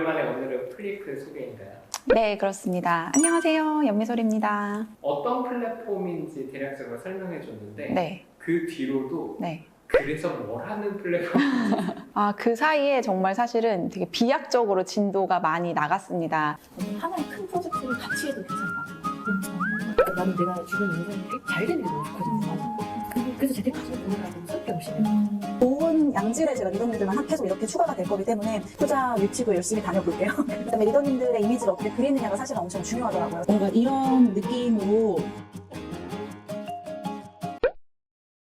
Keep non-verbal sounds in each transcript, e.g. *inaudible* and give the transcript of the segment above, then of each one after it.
오랜만에 오늘은 플리크 소개인가요? 네, 그렇습니다. 안녕하세요. 연미솔입니다. 어떤 플랫폼인지 대략적으로 설명해 줬는데 네, 그 뒤로도 네. 그래서 뭘 하는 플랫폼 *laughs* 아, 그 사이에 정말 사실은 되게 비약적으로 진도가 많이 나갔습니다. 하나의 큰 프로젝트를 같이 해도 괜찮을 것 같아요. 나는 내가 주변 영상들이 잘 되는 게 너무 좋거든요. 그- 그래서 재테크하시는 분들하고 쏠게 열심히 해요. 좋은 양질의 제가 리더님들만 한 계속 이렇게 추가가 될 거기 때문에 투자 유치도 열심히 다녀볼게요. *laughs* 그다음에 리더님들의 이미지를 어떻게 그리느냐가 사실 엄청 중요하더라고요. 뭔가 이런 느낌으로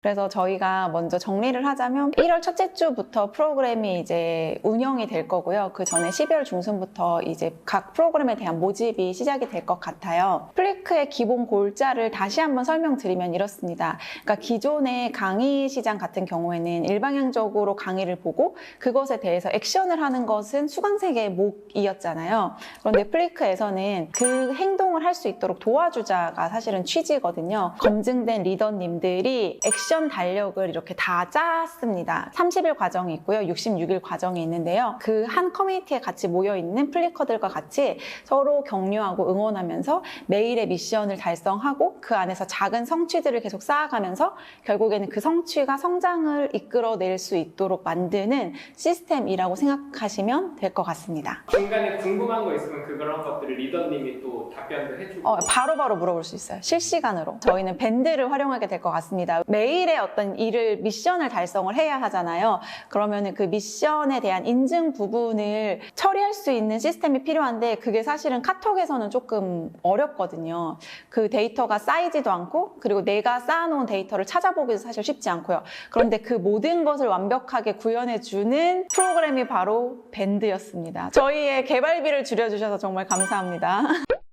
그래서 저희가 먼저 정리를 하자면 1월 첫째 주부터 프로그램이 이제 운영이 될 거고요. 그 전에 12월 중순부터 이제 각 프로그램에 대한 모집이 시작이 될 것 같아요. 플리크의 기본 골자를 다시 한번 설명드리면 이렇습니다. 그러니까 기존의 강의 시장 같은 경우에는 일방향적으로 강의를 보고 그것에 대해서 액션을 하는 것은 수강생의 목이었잖아요. 그런데 플리크에서는 그 행동을 할 수 있도록 도와주자가 사실은 취지거든요. 검증된 리더님들이 액션 달력을 이렇게 다 짰습니다. 30일 과정이 있고요. 66일 과정이 있는데요. 그 한 커뮤니티에 같이 모여있는 플리커들과 같이 서로 격려하고 응원하면서 매일의 미션을 달성하고 그 안에서 작은 성취들을 계속 쌓아가면서 결국에는 그 성취가 성장을 이끌어낼 수 있도록 만드는 시스템이라고 생각하시면 될 것 같습니다. 중간에 궁금한 거 있으면 그런 것들을 리더님이 또 답변도 해주고 어, 바로바로 물어볼 수 있어요. 실시간으로. 저희는 밴드를 활용하게 될 것 같습니다. 매일 의 어떤 일을, 미션을 달성을 해야 하잖아요. 그러면은 그 미션에 대한 인증 부분을 처리할 수 있는 시스템이 필요한데 그게 사실은 카톡에서는 조금 어렵거든요. 그 데이터가 쌓이지도 않고 그리고 내가 쌓아놓은 데이터를 찾아보기도 사실 쉽지 않고요. 그런데 그 모든 것을 완벽하게 구현해주는 프로그램이 바로 밴드였습니다. 저희의 개발비를 줄여주셔서 정말 감사합니다. *laughs*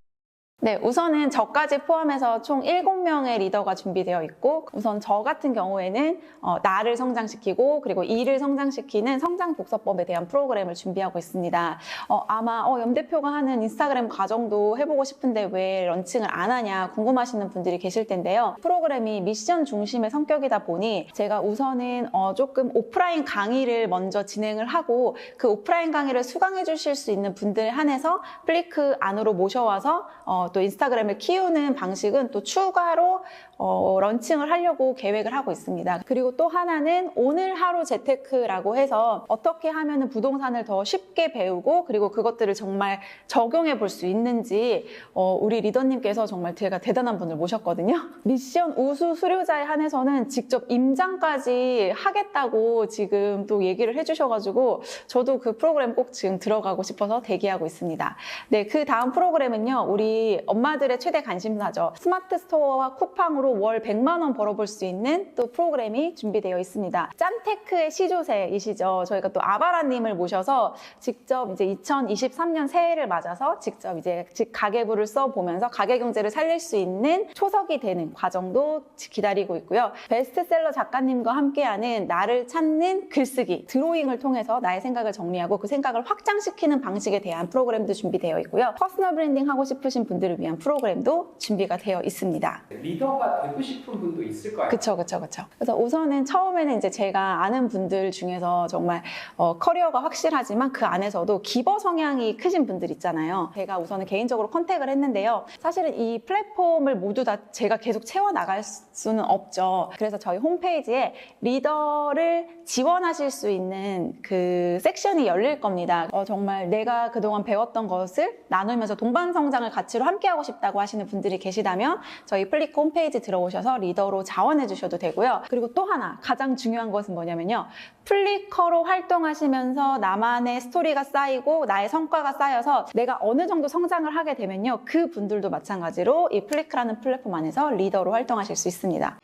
네, 우선은 저까지 포함해서 총 7명의 리더가 준비되어 있고, 우선 저 같은 경우에는 어, 나를 성장시키고, 그리고 일을 성장시키는 성장 독서법에 대한 프로그램을 준비하고 있습니다. 어, 아마 어, 염 대표가 하는 인스타그램 과정도 해보고 싶은데 왜 런칭을 안 하냐 궁금하시는 분들이 계실 텐데요. 프로그램이 미션 중심의 성격이다 보니 제가 우선은 어, 조금 오프라인 강의를 먼저 진행을 하고 그 오프라인 강의를 수강해 주실 수 있는 분들 한해서 플리크 안으로 모셔와서 어, 또 인스타그램을 키우는 방식은 또 추가로 어, 런칭을 하려고 계획을 하고 있습니다. 그리고 또 하나는 오늘 하루 재테크라고 해서 어떻게 하면 부동산을 더 쉽게 배우고 그리고 그것들을 정말 적용해 볼 수 있는지 어, 우리 리더님께서 정말 제가 대단한 분을 모셨거든요. 미션 우수 수료자에 한해서는 직접 임장까지 하겠다고 지금 또 얘기를 해주셔가지고 저도 그 프로그램 꼭 지금 들어가고 싶어서 대기하고 있습니다. 네, 그 다음 프로그램은요, 우리 엄마들의 최대 관심사죠. 스마트 스토어와 쿠팡으로 월 100만 원 벌어볼 수 있는 또 프로그램이 준비되어 있습니다. 짠테크의 시조새이시죠. 저희가 또 아바라님을 모셔서 직접 이제 2023년 새해를 맞아서 직접 이제 직 가계부를 써 보면서 가계 경제를 살릴 수 있는 초석이 되는 과정도 기다리고 있고요. 베스트셀러 작가님과 함께하는 나를 찾는 글쓰기, 드로잉을 통해서 나의 생각을 정리하고 그 생각을 확장시키는 방식에 대한 프로그램도 준비되어 있고요. 퍼스널 브랜딩 하고 싶으신 분들 을 위한 프로그램도 준비가 되어 있습니다. 리더가 되고 싶은 분도 있을 거예요 그쵸, 그쵸, 그쵸. 그래서 우선은 처음에는 이제 제가 아는 분들 중에서 정말 어, 커리어가 확실하지만 그 안에서도 기버 성향이 크신 분들 있잖아요. 제가 우선은 개인적으로 컨택을 했는데요. 사실은 이 플랫폼을 모두 다 제가 계속 채워나갈 수는 없죠. 그래서 저희 홈페이지에 리더를 지원하실 수 있는 그 섹션이 열릴 겁니다. 어, 정말 내가 그동안 배웠던 것을 나누면서 동반 성장을 가치로 함께하고 싶다고 하시는 분들이 계시다면 저희 플리크 홈페이지 들어오셔서 리더로 자원해 주셔도 되고요. 그리고 또 하나 가장 중요한 것은 뭐냐면요. 플리커로 활동하시면서 나만의 스토리가 쌓이고 나의 성과가 쌓여서 내가 어느 정도 성장을 하게 되면요. 그 분들도 마찬가지로 이 플리크라는 플랫폼 안에서 리더로 활동하실 수 있습니다.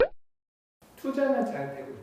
투자는 잘 되고 있나요?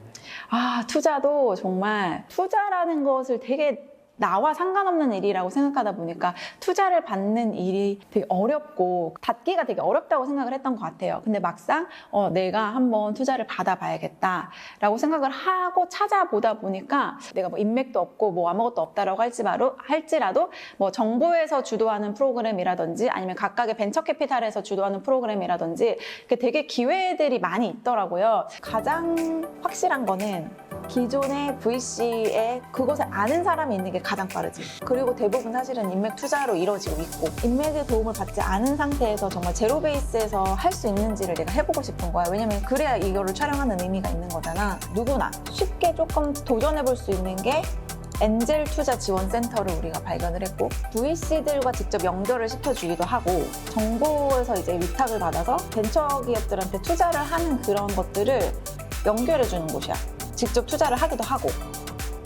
아, 투자도 정말 투자라는 것을 되게 나와 상관없는 일이라고 생각하다 보니까 투자를 받는 일이 되게 어렵고 받기가 되게 어렵다고 생각을 했던 것 같아요. 근데 막상 어, 내가 한번 투자를 받아봐야겠다라고 생각을 하고 찾아보다 보니까 내가 뭐 인맥도 없고 뭐 아무것도 없다라고 할지라도 할지라도 뭐 정부에서 주도하는 프로그램이라든지 아니면 각각의 벤처 캐피탈에서 주도하는 프로그램이라든지 되게 기회들이 많이 있더라고요. 가장 확실한 거는 기존의 VC에 그것을 아는 사람이 있는 게 가장 빠르지. 그리고 대부분 사실은 인맥 투자로 이루어지고 있고 인맥의 도움을 받지 않은 상태에서 정말 제로 베이스에서 할 수 있는지를 내가 해보고 싶은 거야. 왜냐면 그래야 이거를 촬영하는 의미가 있는 거잖아. 누구나 쉽게 조금 도전해볼 수 있는 게 엔젤 투자 지원 센터를 우리가 발견을 했고 VC들과 직접 연결을 시켜주기도 하고 정부에서 이제 위탁을 받아서 벤처 기업들한테 투자를 하는 그런 것들을 연결해 주는 곳이야. 직접 투자를 하기도 하고.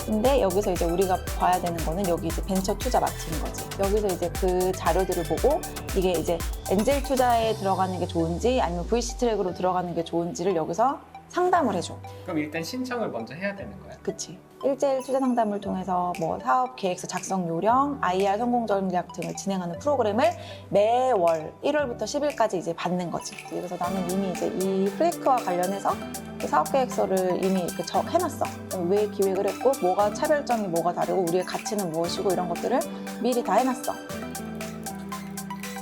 근데 여기서 이제 우리가 봐야 되는 거는 여기 이제 벤처 투자 마트인 거지. 여기서 이제 그 자료들을 보고 이게 이제 엔젤 투자에 들어가는 게 좋은지 아니면 VC 트랙으로 들어가는 게 좋은지를 여기서 상담을 해줘. 그럼 일단 신청을 먼저 해야 되는 거야? 그치. 일제일 투자 상담을 통해서 뭐 사업 계획서 작성 요령, IR 성공 전략 등을 진행하는 프로그램을 매월 1월부터 10일까지 이제 받는 거지. 그래서 나는 이미 이제 이 플리크와 관련해서 그 사업 계획서를 이미 이렇게 적 해놨어. 왜 기획을 했고, 뭐가 차별점이 뭐가 다르고, 우리의 가치는 무엇이고 이런 것들을 미리 다 해놨어.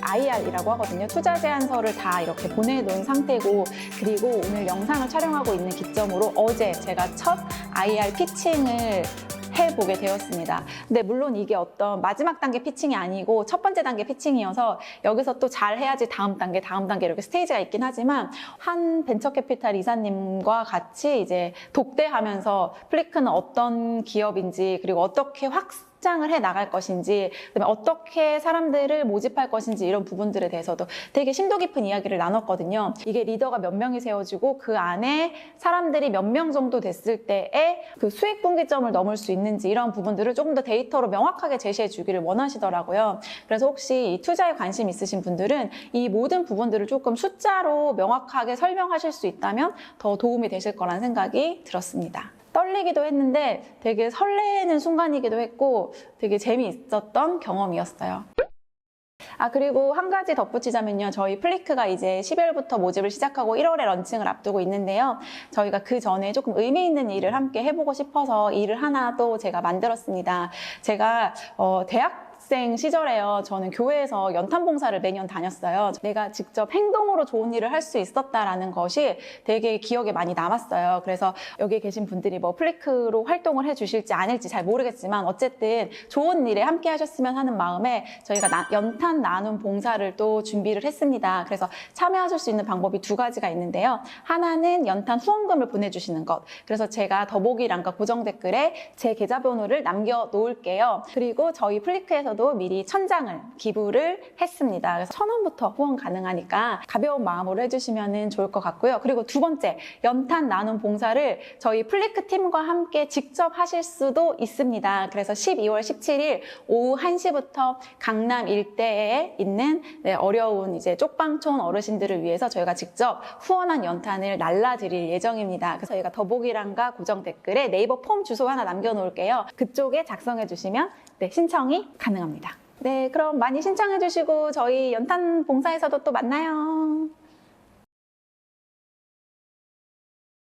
IR이라고 하거든요. 투자 제안서를 다 이렇게 보내놓은 상태고, 그리고 오늘 영상을 촬영하고 있는 기점으로 어제 제가 첫 IR 피칭을 해보게 되었습니다. 근데 물론 이게 어떤 마지막 단계 피칭이 아니고 첫 번째 단계 피칭이어서 여기서 또 잘 해야지 다음 단계, 다음 단계 이렇게 스테이지가 있긴 하지만 한 벤처 캐피탈 이사님과 같이 이제 독대하면서 플리크는 어떤 기업인지 그리고 어떻게 확 확장을 해 나갈 것인지, 그다음에 어떻게 사람들을 모집할 것인지 이런 부분들에 대해서도 되게 심도 깊은 이야기를 나눴거든요. 이게 리더가 몇 명이 세워지고 그 안에 사람들이 몇 명 정도 됐을 때에 그 수익 분기점을 넘을 수 있는지 이런 부분들을 조금 더 데이터로 명확하게 제시해 주기를 원하시더라고요. 그래서 혹시 이 투자에 관심 있으신 분들은 이 모든 부분들을 조금 숫자로 명확하게 설명하실 수 있다면 더 도움이 되실 거란 생각이 들었습니다. 떨리기도 했는데 되게 설레는 순간이기도 했고 되게 재미있었던 경험이었어요. 아, 그리고 한 가지 덧붙이자면요. 저희 플리크가 이제 12월부터 모집을 시작하고 1월에 런칭을 앞두고 있는데요. 저희가 그 전에 조금 의미 있는 일을 함께 해보고 싶어서 일을 하나 또 제가 만들었습니다. 제가, 어, 대학 학생 시절에요. 저는 교회에서 연탄 봉사를 매년 다녔어요. 내가 직접 행동으로 좋은 일을 할 수 있었다라는 것이 되게 기억에 많이 남았어요. 그래서 여기 계신 분들이 뭐 플리크로 활동을 해 주실지 아닐지 잘 모르겠지만 어쨌든 좋은 일에 함께 하셨으면 하는 마음에 저희가 나- 연탄 나눔 봉사를 또 준비를 했습니다. 그래서 참여하실 수 있는 방법이 두 가지가 있는데요. 하나는 연탄 후원금을 보내주시는 것. 그래서 제가 더보기란과 고정 댓글에 제 계좌번호를 남겨 놓을게요. 그리고 저희 플리크에서도 미리 천장을 기부를 했습니다. 그래서 천 원부터 후원 가능하니까 가벼운 마음으로 해주시면 좋을 것 같고요. 그리고 두 번째, 연탄 나눔 봉사를 저희 플리크 팀과 함께 직접 하실 수도 있습니다. 그래서 12월 17일 오후 1시부터 강남 일대에 있는 네, 어려운 이제 쪽방촌 어르신들을 위해서 저희가 직접 후원한 연탄을 날라드릴 예정입니다. 그래서 저희가 더보기란과 고정 댓글에 네이버 폼 주소 하나 남겨놓을게요. 그쪽에 작성해 주시면 네, 신청이 가능 합니다. 네, 그럼 많이 신청해 주시고 저희 연탄 봉사에서도 또 만나요.